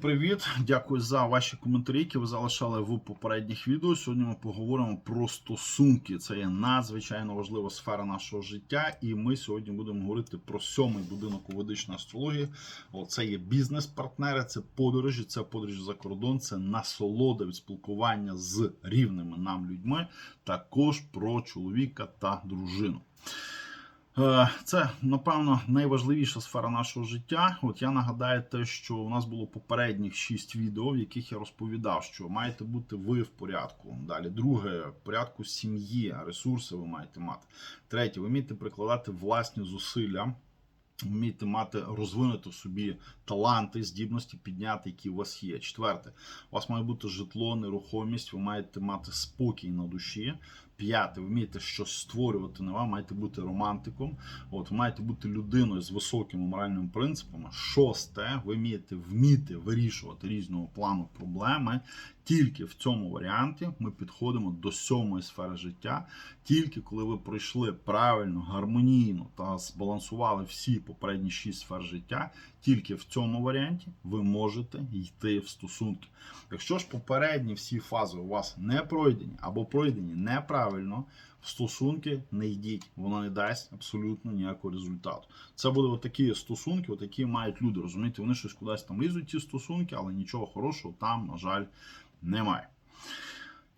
привіт! Дякую за ваші коментарі, які ви залишали в попередніх відео. Сьогодні ми поговоримо про стосунки. Це є надзвичайно важлива сфера нашого життя, і ми сьогодні будемо говорити про сьомий будинок у ведичної астрології. Це є бізнес-партнери, це подорожі, це подорожі за кордон, це насолода від спілкування з рівними нам людьми. Також про чоловіка та дружину. Е, Це, напевно, найважливіша сфера нашого життя. От я нагадаю те, що у нас було попередніх шість відео, в яких я розповідав, що маєте бути ви в порядку. Далі, друге, в порядку сім'ї, ресурси ви маєте мати. Третє, ви вмієте прикладати власні зусилля. Вмієте мати розвинути в собі таланти, здібності підняти, які у вас є. Четверте, у вас має бути житло, нерухомість, ви маєте мати спокій на душі. П'яте, вмієте щось створювати нове, маєте бути романтиком. От, маєте бути людиною з високими моральними принципами. Шосте, ви вмієте вміти вирішувати різного плану проблеми. Тільки в цьому варіанті ми підходимо до сьомої сфери життя. Тільки коли ви пройшли правильно, гармонійно та збалансували всі попередні шість сфер життя, тільки в цьому варіанті ви можете йти в стосунки. Якщо ж попередні всі фази у вас не пройдені або пройдені неправильно, в стосунки не йдіть, воно не дасть абсолютно ніякого результату. Це буде отакі стосунки, отакі мають люди. Розумієте, вони щось кудись там лізуть ці стосунки, але нічого хорошого там, на жаль, немає.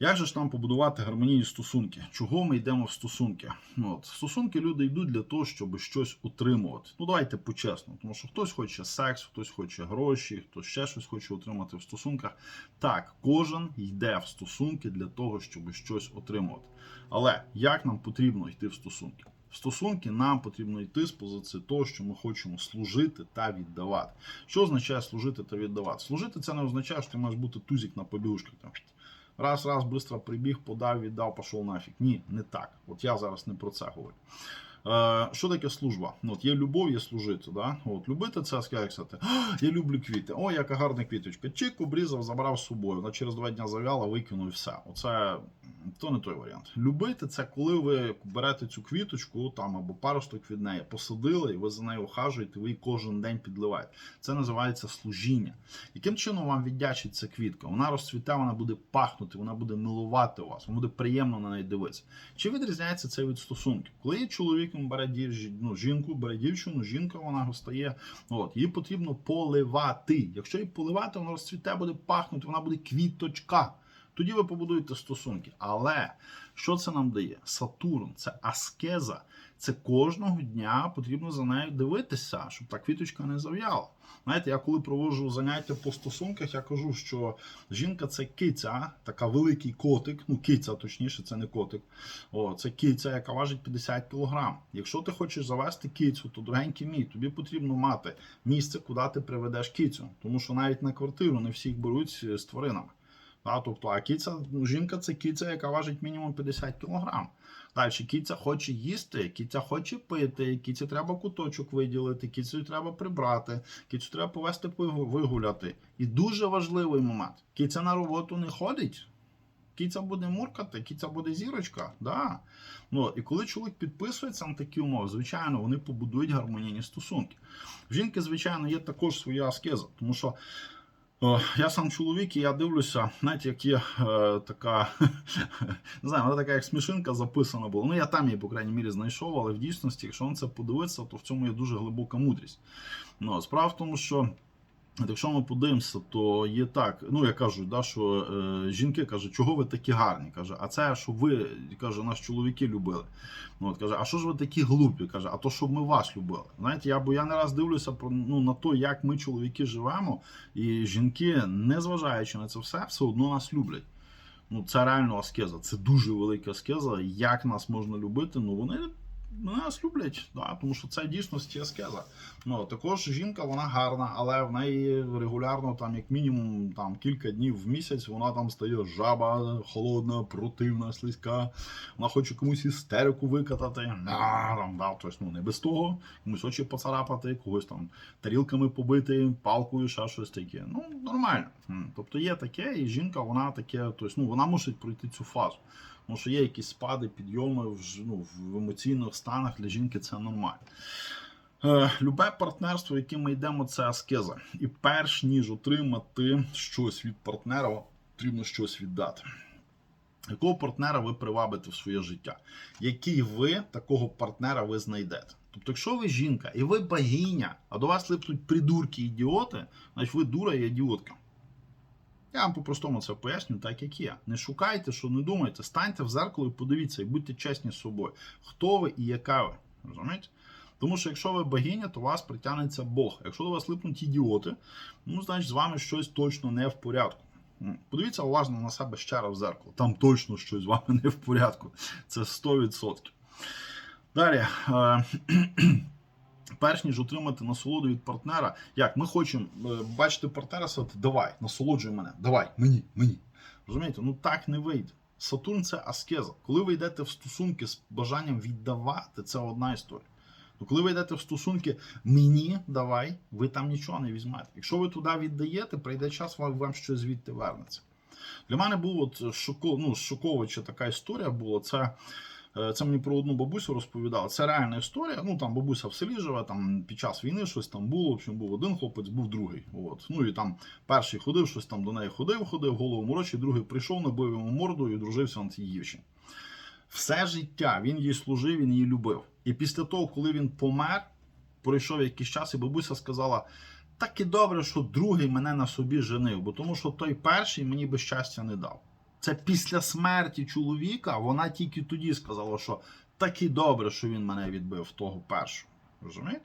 Як же ж нам побудувати гармонійні стосунки? Чого ми йдемо в стосунки? От, в стосунки люди йдуть для того, щоб щось утримувати. Ну давайте по-чесному, тому що хтось хоче секс, хтось хоче гроші, хтось ще щось хоче отримати в стосунках. Так, кожен йде в стосунки для того, щоб щось отримувати. Але як нам потрібно йти в стосунки? В стосунки нам потрібно йти з позиції того, що ми хочемо служити та віддавати. Що означає служити та віддавати? Служити це не означає, що ти маєш бути тузик на побігушках. Раз, раз, быстро прибіг, подав, віддав, пішов нафіг. Ні, не так. От я зараз не про це говорю. Що таке служба? От Є любов, є служити. Да? От, Любити це сказати, я люблю квіти. О, яка гарна квіточка. Чик, обрізав, забрав з собою. Вона через два дні зав'яла, викинув і все. Оце то не той варіант. Любити це коли ви берете цю квіточку там або паросток від неї, посадили, і ви за нею ухажуєте, ви її кожен день підливаєте. Це називається служіння. Яким чином вам віддячить ця квітка? Вона розцвіте, вона буде пахнути, вона буде милувати вас, вам буде приємно на неї дивитися. Чи відрізняється це від стосунків? Коли є чоловік, він бере дів... ну, жінку, бере дівчину, жінка вона стає. От, її потрібно поливати. Якщо її поливати, вона розцвіте, буде пахнути, вона буде квіточка. Тоді ви побудуєте стосунки. Але що це нам дає? Сатурн це аскеза. Це кожного дня потрібно за нею дивитися, щоб та квіточка не зав'яла. Знаєте, я коли проводжу заняття по стосунках, я кажу, що жінка це киця, така великий котик. Ну, киця, точніше, це не котик. О, це киця, яка важить 50 кг. Якщо ти хочеш завести кицю, то дорогенький мій, тобі потрібно мати місце, куди ти приведеш кицю. Тому що навіть на квартиру не всіх беруть з тваринами. А, тобто, а кіця, жінка це кіця, яка важить мінімум 50 кг. Далі кіця хоче їсти, кіця хоче пити, кіці треба куточок виділити, кіцю треба прибрати, кіцю треба повести вигуляти. І дуже важливий момент: кіця на роботу не ходить. Кіця буде муркати, кіця буде зірочка. Да. Ну, І коли чоловік підписується на такі умови, звичайно, вони побудують гармонійні стосунки. В жінки, звичайно, є також своя аскеза, тому що. Я сам чоловік, і я дивлюся, знаєте, як є е, така, не знаю, вона така як смішинка записана була. Ну, я там її, по крайній мірі, знайшов, але в дійсності, якщо на це подивитися, то в цьому є дуже глибока мудрість. Ну, Справа в тому, що. Якщо ми подивимося, то є так. Ну я кажу, да, що е, жінки кажуть, чого ви такі гарні? каже, а це щоб ви каже, нас чоловіки любили. Ну от каже, а що ж ви такі глупі? каже, а то щоб ми вас любили. Знаєте, я бо я не раз дивлюся про ну на те, як ми чоловіки живемо, і жінки, не зважаючи на це все, все одно нас люблять. Ну це реально аскеза. Це дуже велика аскеза. Як нас можна любити? Ну вони нас люблять, да, тому що це дійсності аскеза. Ну, Також жінка вона гарна, але в неї регулярно, там, як мінімум, там, кілька днів в місяць вона там стає жаба, холодна, противна, слизька. Вона хоче комусь істерику викатати. Да, там, да, тобто, ну, Не без того, комусь очі поцарапати, когось там тарілками побити, палкою, ще щось таке. Ну, нормально. Тобто є таке, і жінка вона таке, тобто, ну, вона мусить пройти цю фазу. Тому що є якісь спади, підйоми в, ну, в емоційних станах для жінки це нормально. Е, Любе партнерство, яке ми йдемо, це аскеза. І перш ніж отримати щось від партнера, потрібно щось віддати. Якого партнера ви привабите в своє життя? Який ви такого партнера ви знайдете? Тобто, якщо ви жінка і ви богиня, а до вас липнуть придурки ідіоти, значить ви дура і ідіотка. Я вам по-простому це поясню, так як є. Не шукайте, що не думайте, станьте в зеркало і подивіться, і будьте чесні з собою. Хто ви і яка ви? Розумієте? Тому що якщо ви богиня, то вас притягнеться Бог. Якщо до вас липнуть ідіоти, ну значить з вами щось точно не в порядку. Подивіться уважно на себе ще раз в зеркало. Там точно щось з вами не в порядку. Це 100%. Далі. Перш ніж отримати насолоду від партнера, як ми хочемо е, бачити партнера, сказати, давай, насолоджуй мене, давай, мені, мені. Розумієте, ну так не вийде. Сатурн це аскеза. Коли ви йдете в стосунки з бажанням віддавати, це одна історія. Ну, коли ви йдете в стосунки мені давай, ви там нічого не візьмете. Якщо ви туди віддаєте, прийде час, вам, вам щось звідти вернеться. Для мене була от шоко, ну, шоковича така історія була. Це, це мені про одну бабусю розповідали. Це реальна історія. Ну там бабуся в селі живе, там під час війни щось там було. В общем, був один хлопець, був другий. От. Ну і там перший ходив, щось там до неї ходив, ходив, голову морочий, другий прийшов, набив йому морду і дружився на цій дівчині. Все життя він їй служив, він її любив. І після того, коли він помер, пройшов якийсь час, і бабуся сказала: так і добре, що другий мене на собі женив, бо тому що той перший мені би щастя не дав. Це після смерті чоловіка вона тільки тоді сказала, що так і добре, що він мене відбив того першого. Розумієте?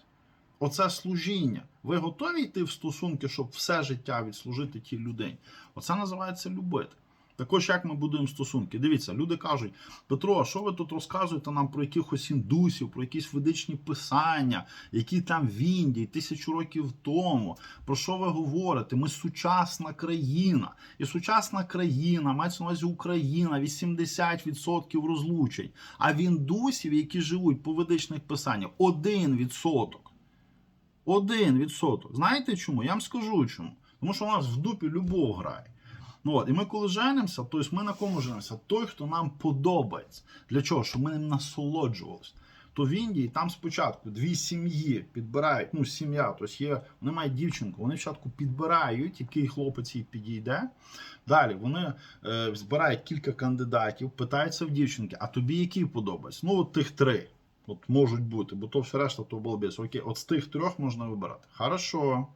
Оце служіння. Ви готові йти в стосунки, щоб все життя відслужити тій людині? Оце називається любити. Також як ми будуємо стосунки. Дивіться, люди кажуть: Петро, а що ви тут розказуєте нам про якихось індусів, про якісь ведичні писання, які там в Індії тисячу років тому. Про що ви говорите? Ми сучасна країна. І сучасна країна, мається на увазі Україна, 80% розлучень. А в індусів, які живуть по ведичних писаннях, 1%. Один відсоток. Знаєте чому? Я вам скажу чому. Тому що у нас в дупі любов грає. Ну, от, і ми коли женимося, то ми на кому женимося? Той, хто нам подобається. Для чого? Щоб ми ним насолоджувалися. То в Індії там спочатку дві сім'ї підбирають, ну, сім'я, тобто є, вони мають дівчинку, вони спочатку підбирають, який хлопець їй підійде. Далі вони е, збирають кілька кандидатів, питаються в дівчинки, а тобі який подобається? Ну, от тих три. От можуть бути, бо то все решта то балбес. Окей, от з тих трьох можна вибирати. Хорошо.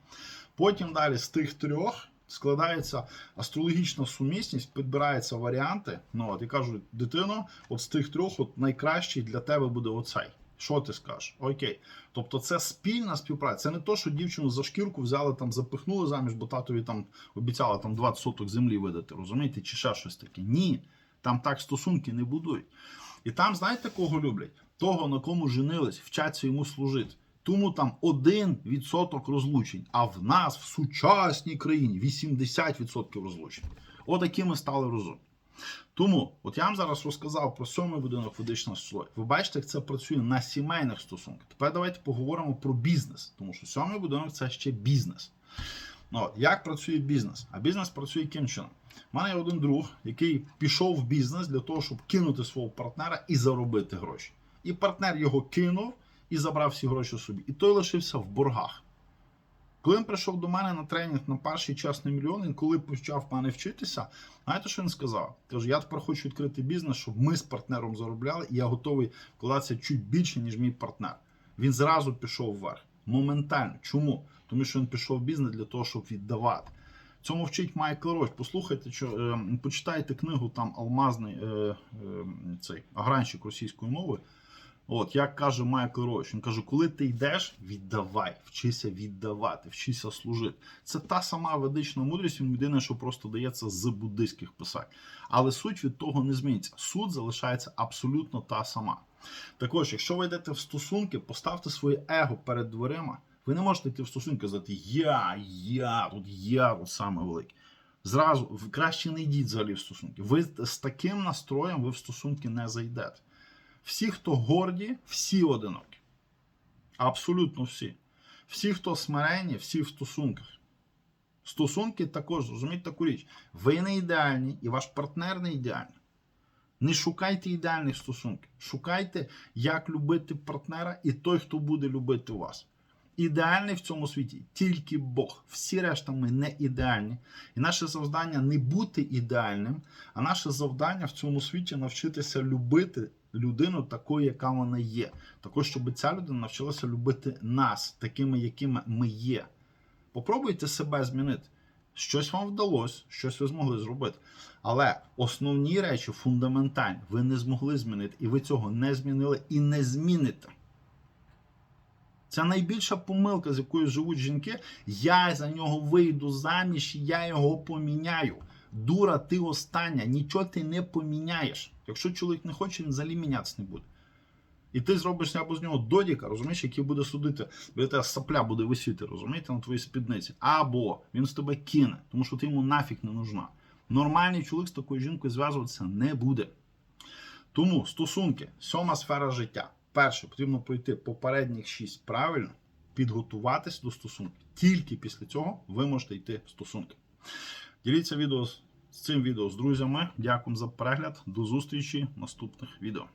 Потім далі з тих трьох складається астрологічна сумісність, підбираються варіанти. Ну от і кажуть, дитино, от з тих трьох, от найкращий для тебе буде оцей. Що ти скажеш? Окей. Тобто це спільна співпраця. Це не то, що дівчину за шкірку взяли там, запихнули заміж, бо татові там обіцяли там 20 соток землі видати, розумієте, чи ще щось таке. Ні, там так стосунки не будують. І там, знаєте, кого люблять? Того, на кому женились, вчаться йому служити. Тому там 1% розлучень, а в нас в сучасній країні 80% розлучень. Отакі ми стали розумні. Тому, от я вам зараз розказав про сьомий будинок ведичного слой. Ви бачите, як це працює на сімейних стосунках. Тепер давайте поговоримо про бізнес, тому що сьомий будинок це ще бізнес. Ну, як працює бізнес? А бізнес працює яким чином? У мене є один друг, який пішов в бізнес для того, щоб кинути свого партнера і заробити гроші. І партнер його кинув і забрав всі гроші собі. І той лишився в боргах. Коли він прийшов до мене на тренінг на перший чесний мільйон, він коли почав мене вчитися, знаєте, що він сказав? Каже, я тепер хочу відкрити бізнес, щоб ми з партнером заробляли, і я готовий вкладатися чуть більше, ніж мій партнер. Він зразу пішов вверх. Моментально. Чому? Тому що він пішов в бізнес для того, щоб віддавати. Цьому вчить Майкл Роч. Послухайте, що, е, почитайте книгу там Алмазний е, е, цей агранщик російської мови. От, як каже Майкл Роч, він каже, коли ти йдеш, віддавай, вчися віддавати, вчися служити. Це та сама ведична мудрість, він єдине, що просто дається з буддийських писань. Але суть від того не зміниться. Суть залишається абсолютно та сама. Також, якщо ви йдете в стосунки, поставте своє его перед дверима. Ви не можете йти в стосунки і казати Я, я, тут я, тут саме великий. Зразу краще не йдіть взагалі в стосунки. Ви з таким настроєм ви в стосунки не зайдете. Всі, хто горді, всі одинокі. Абсолютно всі. Всі, хто смирені, всі в стосунках. Стосунки також, зрозумійте таку річ. Ви не ідеальні і ваш партнер не ідеальний. Не шукайте ідеальних стосунків. Шукайте, як любити партнера і той, хто буде любити вас. Ідеальний в цьому світі тільки Бог. Всі решта ми не ідеальні. І наше завдання не бути ідеальним, а наше завдання в цьому світі навчитися любити людину такою, яка вона є. Також, щоб ця людина навчилася любити нас, такими, якими ми є. Попробуйте себе змінити. Щось вам вдалося, щось ви змогли зробити. Але основні речі фундаментальні, ви не змогли змінити, і ви цього не змінили і не зміните. Це найбільша помилка, з якою живуть жінки. Я за нього вийду заміж, і я його поміняю. Дура, ти остання, нічого ти не поміняєш. Якщо чоловік не хоче, він взагалі мінятися не буде. І ти зробиш або з нього додіка, розумієш, який буде судити, біля тебе сапля буде висіти, розумієте, на твоїй спідниці. Або він з тебе кине, тому що ти йому нафіг не нужна. Нормальний чоловік з такою жінкою зв'язуватися не буде. Тому стосунки, сьома сфера життя. Перше, потрібно пройти попередніх шість правильно, підготуватись до стосунків. Тільки після цього ви можете йти в стосунки. Діліться відео з цим відео з друзями. Дякую за перегляд. До зустрічі в наступних відео.